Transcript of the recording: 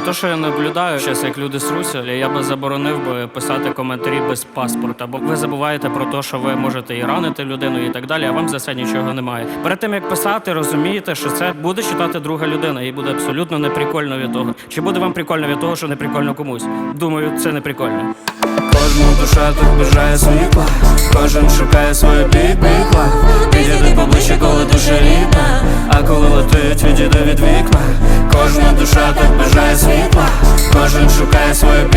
то, що я наблюдаю зараз, як люди сруся, я би заборонив би писати коментарі без паспорта, бо ви забуваєте про те, що ви можете і ранити людину, і так далі, а вам за це нічого немає. Перед тим як писати, розумієте, що це буде читати друга людина, і буде абсолютно неприкольно від того. Чи буде вам прикольно від того, що не прикольно комусь? Думаю, це не прикольно. Кожна душа тут бажає світла, кожен шукає свою бік бікла. Підійди поближче, коли душа рідна, а коли летить, відійди від вікна. Кожна душа так бажає світла, кожен шукає свою